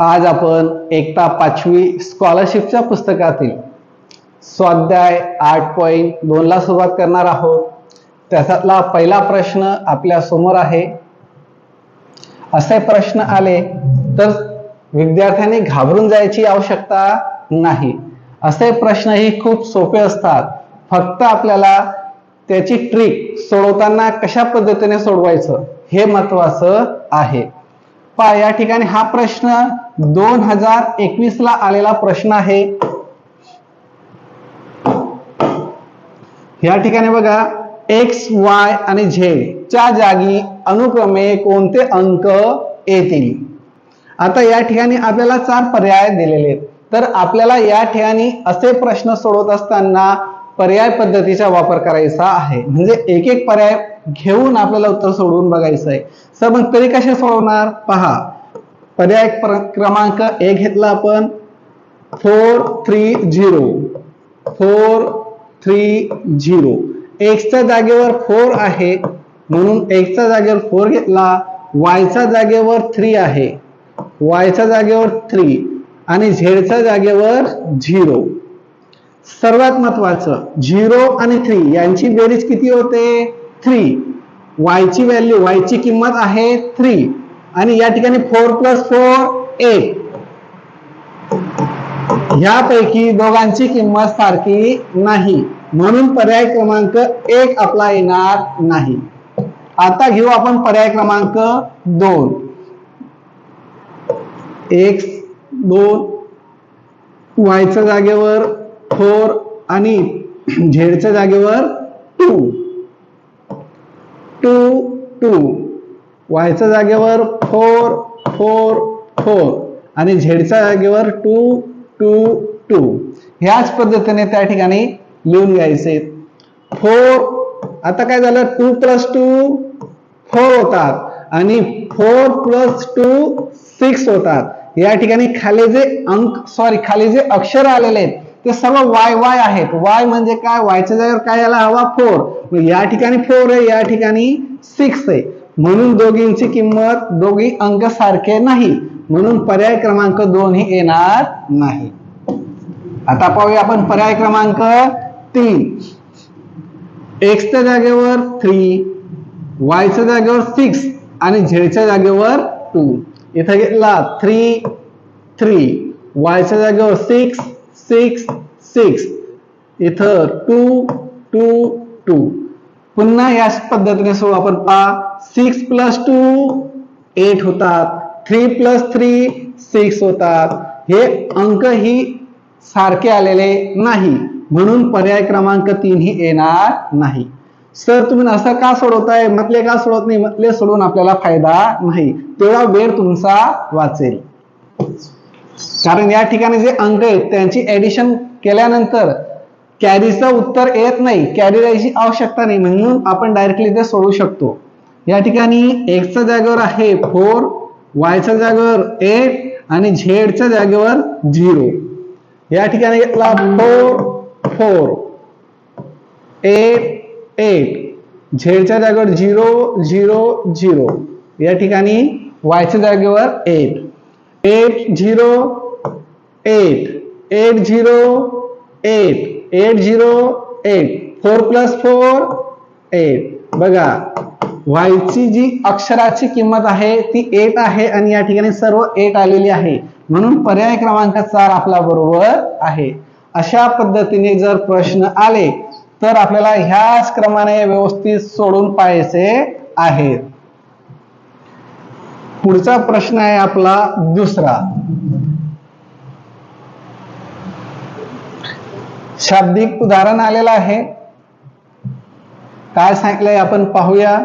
आज आपण एकता पाचवी स्कॉलरशिपच्या पुस्तकातील स्वाध्याय आठ पॉईंट दोनला सुरुवात करणार आहोत. त्याच्यातला पहिला प्रश्न आपल्यासमोर आहे. असे प्रश्न आले तर विद्यार्थ्यांनी घाबरून जायची आवश्यकता नाही. असे प्रश्नही खूप सोपे असतात. फक्त आपल्याला त्याची ट्रिक सोडवताना कशा पद्धतीने सोडवायचं हे महत्वाचं आहे. पहा या ठिकाणी हा प्रश्न दोन हजार एकवीस ला आलेला प्रश्न आहे. या ठिकाणी बघा एक्स वाय आणि झेड च्या जागी अनुक्रमे कोणते अंक येतील? आता या ठिकाणी आपल्याला चार पर्याय दिलेले आहेत. तर आपल्याला या ठिकाणी असे प्रश्न सोडवत असताना पर्याय पद्धतीचा वापर करायचा आहे. म्हणजे एक एक पर्याय घेऊन आपल्याला उत्तर सोडवून बघायचं आहे. सर मग तरी कसे सोडवणार? पहा पर्याय प्र- क्रमांक एक घेतला आपण. Four three zero. Four three zero. एक्सच्या जागेवर फोर आहे म्हणून एक्सच्या जागेवर फोर घेतला. वायच्या जागेवर थ्री आहे. वायच्या जागेवर थ्री आणि झेडच्या जागेवर झिरो. सर्वात महत्वाचं झिरो आणि थ्री यांची बेरीज किती होते? थ्री. वायची व्हॅल्यू वायची किंमत आहे थ्री आणि या ठिकाणी फोर प्लस फोर एट ह्यापैकी दोघांची किंमत सारखी नाही. म्हणून पर्याय क्रमांक एक आपला येणार नाही. आता घेऊ आपण पर्याय क्रमांक दोन. एक्स दोन. वायच्या जागेवर फोर आणि झेडच्या जागेवर टू टू टू. वायच्या जागेवर फोर फोर फोर. आणि झेडच्या जागेवर टू टू टू. ह्याच पद्धतीने त्या ठिकाणी लिहून घ्यायचे. फोर आता काय झालं? टू प्लस टू फोर होतात. आणि फोर प्लस टू सिक्स होतात. या ठिकाणी खाली जे अंक सॉरी खाली जे अक्षर आलेले आहेत ते सर्व वाय वाय आहेत. वाय म्हणजे काय? वायच्या जागेवर काय यायला हवा? फोर या ठिकाणी फोर आहे या ठिकाणी सिक्स आहे. म्हणून दोघींची किंमत दोघी अंक सारखे नाही. म्हणून पर्याय क्रमांक दोन ही येणार नाही. आता पाहूया आपण पर्याय क्रमांक तीन. एक्सच्या जागेवर थ्री वायच्या जागेवर सिक्स आणि झेडच्या जागेवर टू इथं घेतला थ्री थ्री वायच्या जागेवर सिक्स सिक्स सिक्स. इथं टू टू टू. पुन्हा याच पद्धतीने सोडू आपण पहा. सिक्स प्लस टू एट होतात. थ्री प्लस थ्री सिक्स होतात. हे अंक ही सारखे आलेले नाही. म्हणून पर्याय क्रमांक तीन ही येणार नाही. सर तुम्ही असं का सोडवताय? म्हटले का सोडवत नाही? म्हटले सोडून आपल्याला फायदा नाही. तेवढा वेळ तुमचा वाचेल. कारण या ठिकाणी जे अंक आहेत त्यांची ऍडिशन केल्यानंतर कॅरीचं उत्तर येत नाही कॅरी द्यायची आवश्यकता नाही म्हणून आपण डायरेक्टली ते सोडू शकतो. या ठिकाणी एक्सच्या जागेवर आहे फोर वायच्या जागेवर एट आणि झेडच्या जागेवर झिरो या ठिकाणी घेतला फोर फोर एट एट झेडच्या जागेवर झिरो झिरो झिरो या ठिकाणी वायच्या जागेवर eight eight zero eight eight zero eight eight zero eight four plus four eight बघा वायची जी अक्षराची किंमत आहे ती एट आहे आणि या ठिकाणी सर्व एट आलेली आहे. म्हणून पर्याय क्रमांक चार आपला बरोबर आहे. अशा पद्धतीने जर प्रश्न आले तर आपल्याला ह्याच क्रमाने व्यवस्थित सोडून पाहायचे आहेत. पुढचा प्रश्न आहे आपला दुसरा. शाब्दिक उदाहरण आलेलं आहे. काय सांगितलंय आपण पाहूया.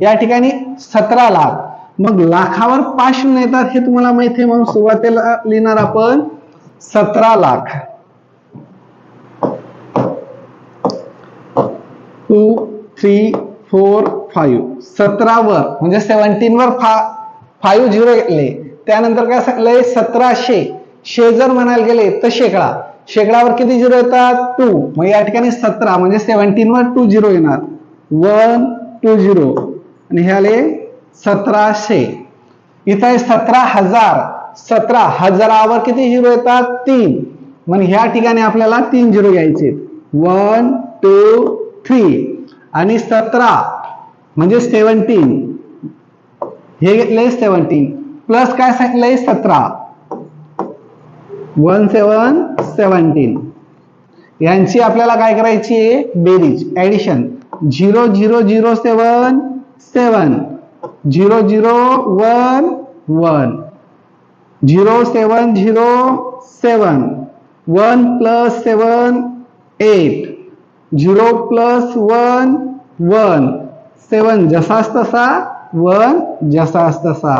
या ठिकाणी सतरा लाख. मग लाखावर पाच शून्य येतात हे तुम्हाला माहिती आहे म्हणून सुरुवातीला लिहिणार आपण सतरा lakh. Two three four five. सतरावर म्हणजे सेव्हन्टीन वर फा फाईव्ह झिरो घेतले त्यानंतर काय सांगलंय सतराशे. शे जर म्हणायला गेले तर शेकडा. शेकडावर किती झिरो येतात? टू. मग या ठिकाणी सतरा म्हणजे सेव्हन्टीन वर टू झिरो येणार. One two zero. आणि हे आले सतराशे. इथं आहे सतरा हजार. सतरा हजारावर किती झिरो येतात? तीन. मग ह्या ठिकाणी आपल्याला तीन झिरो घ्यायचे वन टू थ्री. आणि सतरा म्हणजे सेवन्टीन हे घेतले सेवन्टीन प्लस काय सांगितलंय? सतरा. वन सेवन सेवन्टीन यांची आपल्याला काय करायची? आहे बेरीज. Addition zero zero zero seven seven zero zero one one zero seven zero seven one plus seven eight zero plus one one. Seven जसाच तसा वन जसाच तसा.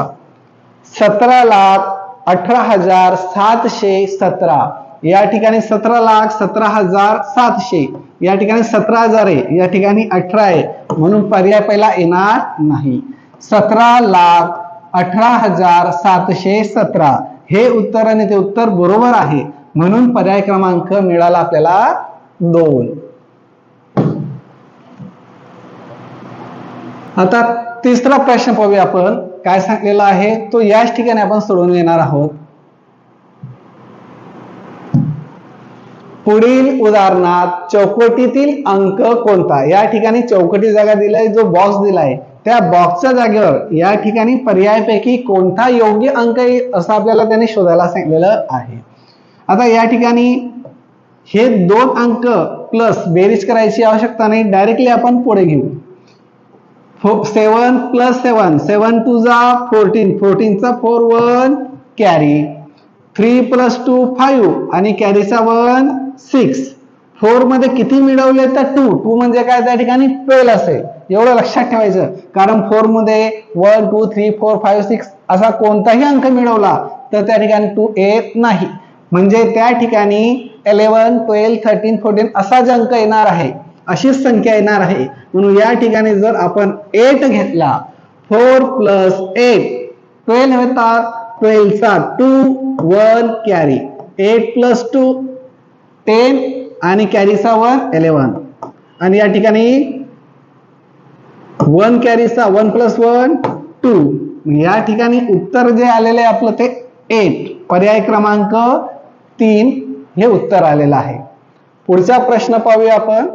सतरा लाख अठरा हजार सातशे सतरा. या ठिकाणी सतरा लाख सतरा हजार सातशे. या ठिकाणी सतरा हजार आहे या ठिकाणी अठरा आहे. म्हणून पर्याय पहिला येणार नाही. सतरा लाख अठरा हजार सातशे सतरा. हे उत्तर आणि ते उत्तर बरोबर आहे. म्हणून पर्याय क्रमांक मिळाला आपल्याला दोन. आता तिसरा प्रश्न पाहूया आपण. काय सांगलेला आहे? तो याच ठिकाणी आपण सोडवून येणार आहोत. पुढील उदाहरणात चौकटीतील अंक कोणता? या ठिकाणी चौकटी जागा दिलाय जो बॉक्स दिलाय. त्या बॉक्सच्या जागेवर या ठिकाणी पर्यायपैकी कोणता योग्य अंक येईल असं आपल्याला त्याने शोधायला सांगितलेलं आहे. आता या ठिकाणी हे दोन अंक प्लस बेरीज करायची आवश्यकता नाही. डायरेक्टली आपण पुढे घेऊ. Seven plus seven seven two जा fourteen फोर्टीनचा four one carry three plus two five आणि कॅरीचा वन सिक्स फोरमध्ये किती मिळवले तर टू टू म्हणजे काय? त्या ठिकाणी ट्वेल्व असेल. एवढं लक्षात ठेवायचं. कारण फोरमध्ये one two three four five six असा कोणताही अंक मिळवला तर त्या ठिकाणी टू येत नाही. म्हणजे त्या ठिकाणी इलेवन ट्वेल्व थर्टीन फोर्टीन असाच अंक येणार आहे अशीच संख्या येणार आहे. म्हणून या ठिकाणी जर आपण एट घेतला फोर प्लस एट ट्वेल्व येतात ट्वेल्वचा two one carry eight plus two ten आणि कॅरीचा वन इलेवन आणि या ठिकाणी वन कॅरीचा वन प्लस वन टू या ठिकाणी उत्तर जे आलेलं आहे आपलं ते एट पर्याय क्रमांक तीन हे उत्तर आलेलं आहे. पुढचा प्रश्न पाहूया आपण.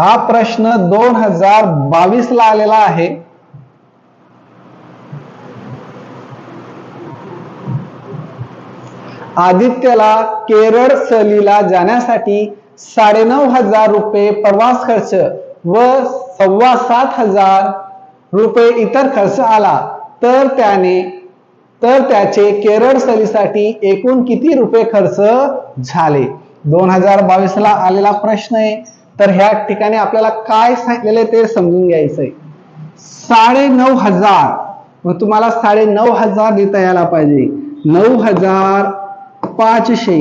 हा प्रश्न दोन हजार बावीस ला आलेला आहे. आदित्यला केरळ सहलीला जाण्यासाठी साडेनऊ हजार रुपये प्रवास खर्च व सव्वा सात हजार रुपये इतर खर्च आला. तर त्याने तर त्याचे केरळ सहलीसाठी एकूण किती रुपये खर्च झाले? दोन हजार बावीस ला आलेला प्रश्न आहे. तर ह्या ठिकाणी आपल्याला काय सांगितलेलं ते समजून घ्यायचंय. साडे नऊ हजार. मग तुम्हाला साडे नऊ हजार देता यायला पाहिजे. नऊ हजार पाचशे.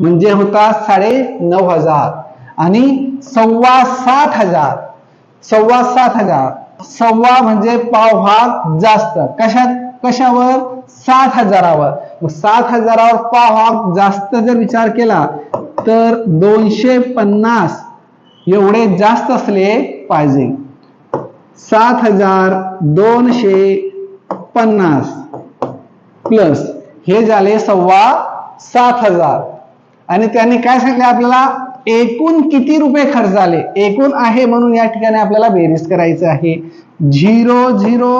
म्हणजे होता साडे नऊ हजार. आणि सव्वा सात हजार. सव्वा सात हजार. सव्वा म्हणजे पाव भाग जास्त. कशात? कशावर? सात हजारावर. मग सात हजारावर पाव भाग जास्त जर विचार केला तर दोनशे पन्नास. एवढे जास्त असले पाहिजे. सात हजार दोनशे पन्नास प्लस हे झाले सव्वा सात हजार. आणि त्याने काय सांगितले आपल्याला? एकूण किती रुपये खर्च झाले एकूण आहे म्हणून या ठिकाणी आपल्याला बेरीज करायचं आहे. Zero zero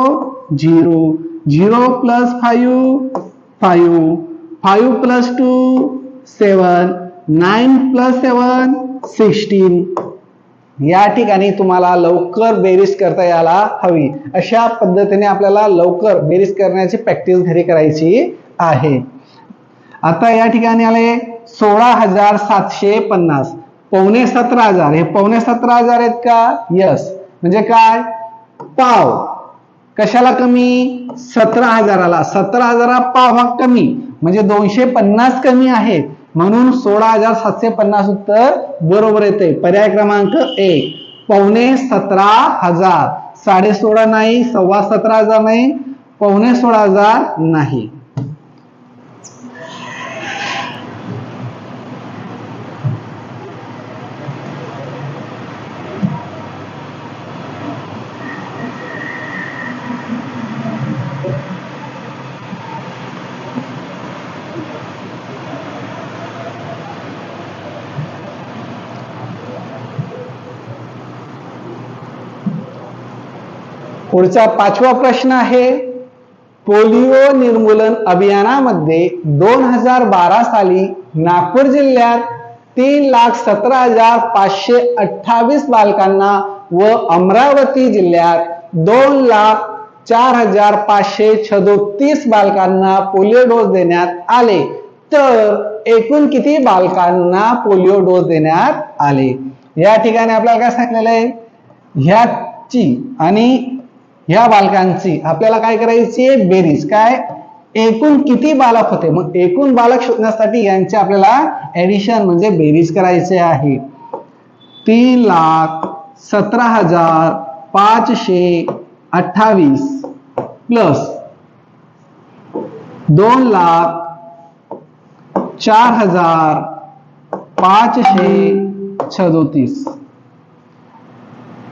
zero. Zero plus five five five plus two seven nine plus seven sixteen या ठिकाणी तुम्हाला लवकर बेरीज करता यायला हवी. अशा पद्धतीने आपल्याला लवकर बेरीज करण्याची प्रॅक्टिस घरी करायची आहे. आता या ठिकाणी आले सोळा हजार सातशे पन्नास. पावणे सतरा हजार. हे पावणे सतरा हजार आहेत का? यस म्हणजे काय? पाव. कशाला कमी? सतरा हजाराला. सतरा हजारा पाव हा कमी. म्हणजे दोनशे पन्नास कमी आहे. म्हणून सोळा हजार सातशे पन्नास उत्तर बरोबर येते. पर्याय क्रमांक एक. पावणे सतरा हजार. साडे सोळा नाही सव्वा सतरा हजार नाही पावणे सोळा हजार नाही. पुढचा पाचवा प्रश्न आहे. पोलिओ निर्मूलन अभियानामध्ये दोन हजार बारा साली नागपूर जिल्ह्यात तीन लाख सतरा हजार पाचशे अठ्ठावीस बालकांना व अमरावती जिल्ह्यात दोन लाख चार हजार पाचशे छदोतीस बालकांना पोलिओ डोस देण्यात आले. तर एकूण किती बालकांना पोलिओ डोस देण्यात आले? या ठिकाणी आपल्याला काय सांगितलेलं आहे? ह्याची आणि ह्या बालकांची आपल्याला काय करायची बेरीज. काय? एकूण किती बालक होते? मग एकूण बालक शोधण्यासाठी यांचे आपल्याला ऍडिशन म्हणजे बेरीज करायचे आहे. तीन लाख सतरा हजार पाचशे अठ्ठावीस प्लस दोन लाख चार हजार पाचशे सदोतीस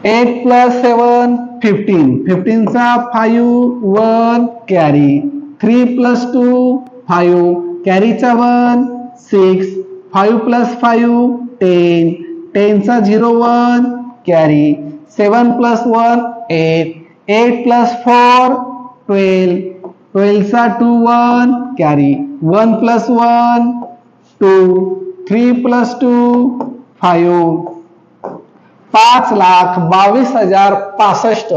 eight plus seven fifteen फिफ्टीनचा five one carry three plus two five कॅरीचा one six five plus five ten टेनचा zero one carry seven plus one eight eight plus four twelve ट्वेल्वचा two one carry one plus one two three plus two five पाच लाख बावीस हजार पासष्ट.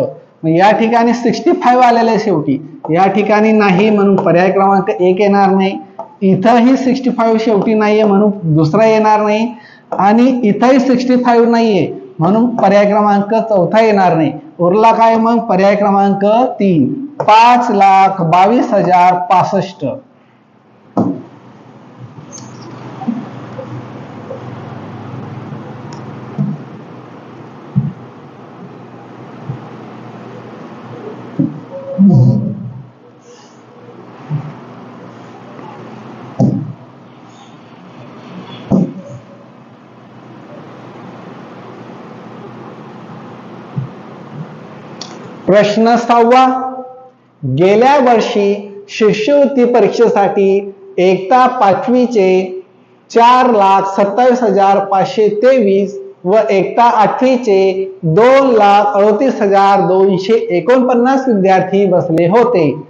या ठिकाणी sixty five आलेले शेवटी. या ठिकाणी नाही म्हणून पर्याय क्रमांक एक येणार नाही. इथंही सिक्स्टी फाईव्ह शेवटी नाहीये म्हणून दुसरा येणार नाही. आणि इथंही सिक्स्टी फाईव्ह नाहीये म्हणून पर्याय क्रमांक चौथा येणार नाही. उरला काय मग? पर्याय क्रमांक तीन. पाच लाख बावीस हजार पासष्ट. प्रश्न सहावा. गेल्या वर्षी शिष्यवृत्ती परीक्षेसाठी एकता पाचवीचे चार लाख सत्तावीस हजार पाचशे तेवीस व एकता आठवीचे दोन लाख अडतीस हजार दोनशे एकोणपन्नास विद्यार्थी बसले होते.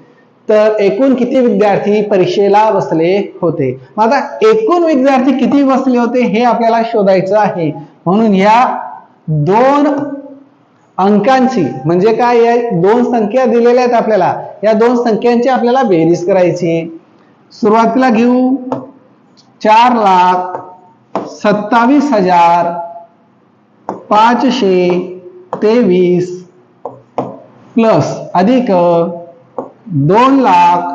तर एकूण किती विद्यार्थी परीक्षेला बसले होते? आता एकूण विद्यार्थी किती बसले होते हे आपल्याला शोधायचं आहे. म्हणून या दोन अंकांची. म्हणजे काय? या दोन संख्या दिलेल्या आहेत आपल्याला. या दोन संख्यांची आपल्याला बेरीज करायची. सुरुवातीला घेऊ. चार लाख सत्तावीस हजार पाचशे तेवीस प्लस अधिक दोन लाख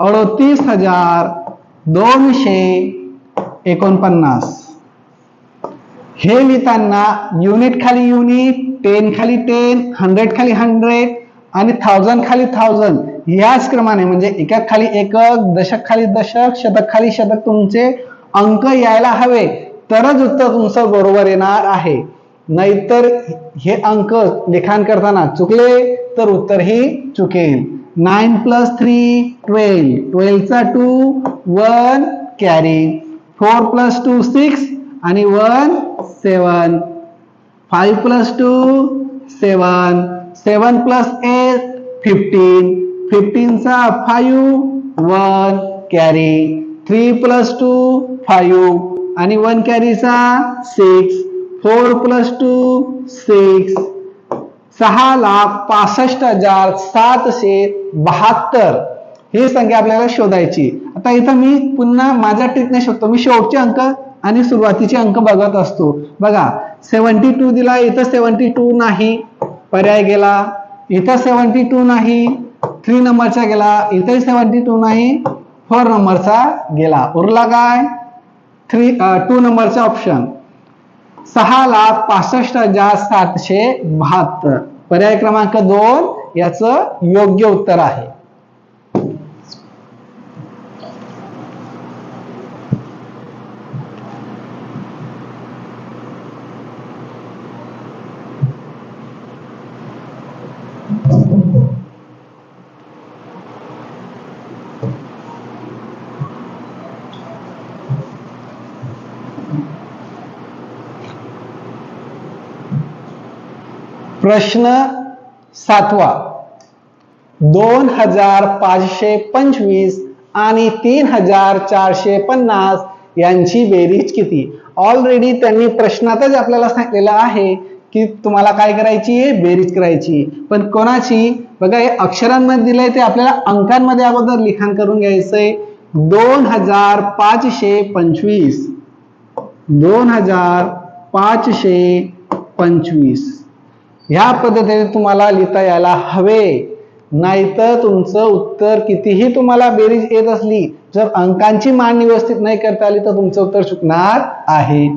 अडतीस हजार दोनशे एकोणपन्नास. हे लिहिताना युनिट खाली युनिट टेन खाली टेन हंड्रेड खाली हंड्रेड आणि थाउजंड खाली थाउजंड याच क्रमाने म्हणजे एकक खाली एकक दशक खाली दशक शतक खाली शतक तुमचे अंक यायला हवे. तरच उत्तर तुमचं बरोबर येणार आहे. नाहीतर हे अंक लिखाण करताना चुकले तर उत्तर ही चुकेल nine plus three twelve ट्वेल्वचा two one carry four plus two six आणि one seven. Five plus two seven. Seven plus eight fifteen फिफ्टीनचा five one carry three plus two five आणि one कॅरीचा six four plus two six सहा लाख पासष्ट हजार सातशे बहात्तर. ही संख्या आपल्याला शोधायची. आता इथं मी पुन्हा माझ्या ट्रिकने शोधतो. मी शेवटचे अंक आणि सुरुवातीचे अंक बघत असतो. बघा सेवन्टी टू दिला इथं सेवन्टी टू नाही. पर्याय गेला. इथं सेवन्टी टू नाही थ्री नंबरचा गेला. इथंही सेवन्टी टू नाही फोर नंबरचा गेला. उरला काय? थ्री टू नंबरचा ऑप्शन सहा लाख पासष्ट हजार सातशे बहात्तर. पर्याय क्रमांक दोन याचं योग्य उत्तर आहे. प्रश्न सातवा. दोन हजार पाचशे पंचवीस आणि तीन हजार चारशे पन्नास यांची बेरीज किती? ऑलरेडी त्यांनी प्रश्नातच आपल्याला सांगितलेलं आहे की तुम्हाला काय करायची आहे? बेरीज करायची पण कोणाची? बघा हे अक्षरांमध्ये दिलंय ते आपल्याला अंकांमध्ये अगोदर लिखाण करून घ्यायचंय. दोन हजार पाचशे पंचवीस. दोन हजार पाचशे पंचवीस. ह्या पद्धतीने तुम्हाला लिहिता यायला हवे. नाहीतर तुमचं उत्तर कितीही तुम्हाला बेरीज येत असली जर अंकांची मान व्यवस्थित नाही करता आली तर तुमचं उत्तर चुकणार आहे.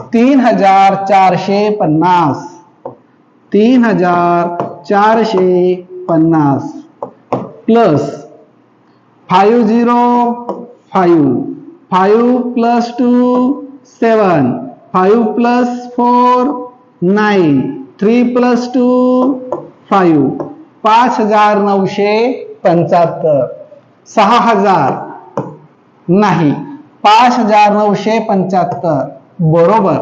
तीन हजार चारशे पन्नास. तीन हजार चारशे पन्नास. Plus five zero five. Five plus two seven. Five plus four nine. Three plus two five. पाच हजार नऊशे पंच्याहत्तर सहा हजार नाही. पाच हजार नऊशे पंच्याहत्तर बरोबर.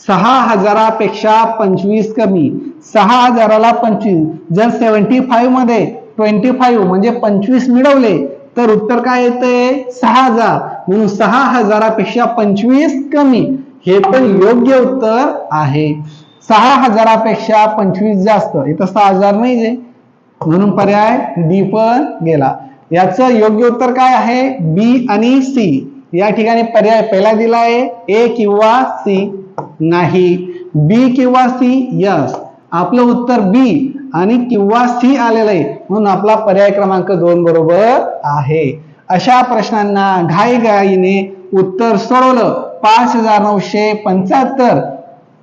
सहा हजारापेक्षा पंचवीस कमी. सहा हजाराला पंचवीस. जर सेवन्टी फाईव्हमध्ये ट्वेंटी फाईव्ह म्हणजे पंचवीस मिळवले तर उत्तर काय येते सहा हजार. म्हणून सहा हजारापेक्षा पंचवीस कमी. हे पण योग्य उत्तर आहे. सहा हजारापेक्षा पंचवीस जास्त. इथं सहा हजार नाही आहे म्हणून पर्याय डी पण गेला. याचं योग्य उत्तर काय आहे? बी आणि सी. या ठिकाणी पर्याय पहिला दिला आहे. ए किंवा सी. नाही. बी किंवा सी यस. आपलं उत्तर बी आणि किंवा सी आलेलं आहे. म्हणून आपला पर्याय क्रमांक दोन बरोबर आहे. अशा प्रश्नांना घाईघाईने उत्तर सोडवलं. पाच हजार नऊशे पंच्याहत्तर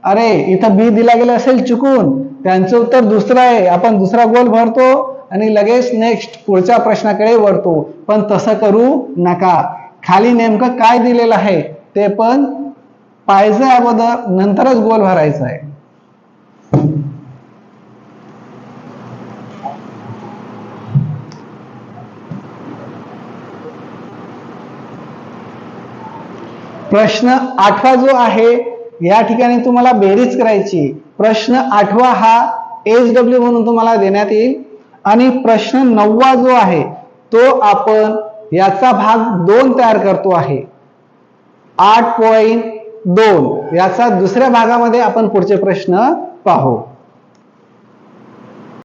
अरे इथं बी दिला गेलं असेल चुकून. त्यांचं उत्तर दुसरं आहे. आपण दुसरा गोल भरतो आणि लगेच नेक्स्ट पुढच्या प्रश्नाकडे वळतो. पण तसं करू नका. खाली नेमकं काय दिलेलं आहे ते पण पाहिजे अगोदर नंतरच गोल भरायचा आहे. प्रश्न आठवा जो आहे या ठिकाणी तुम्हाला बेरीज करायची. प्रश्न आठवा हा एच डब्ल्यू म्हणून तुम्हाला देण्यात येईल. आणि प्रश्न नववा जो आहे तो आपण याचा भाग दोन तयार करतो आहे. आठ पॉईंट दोन. याचा दुसऱ्या भागामध्ये आपण पुढचे प्रश्न पाहू.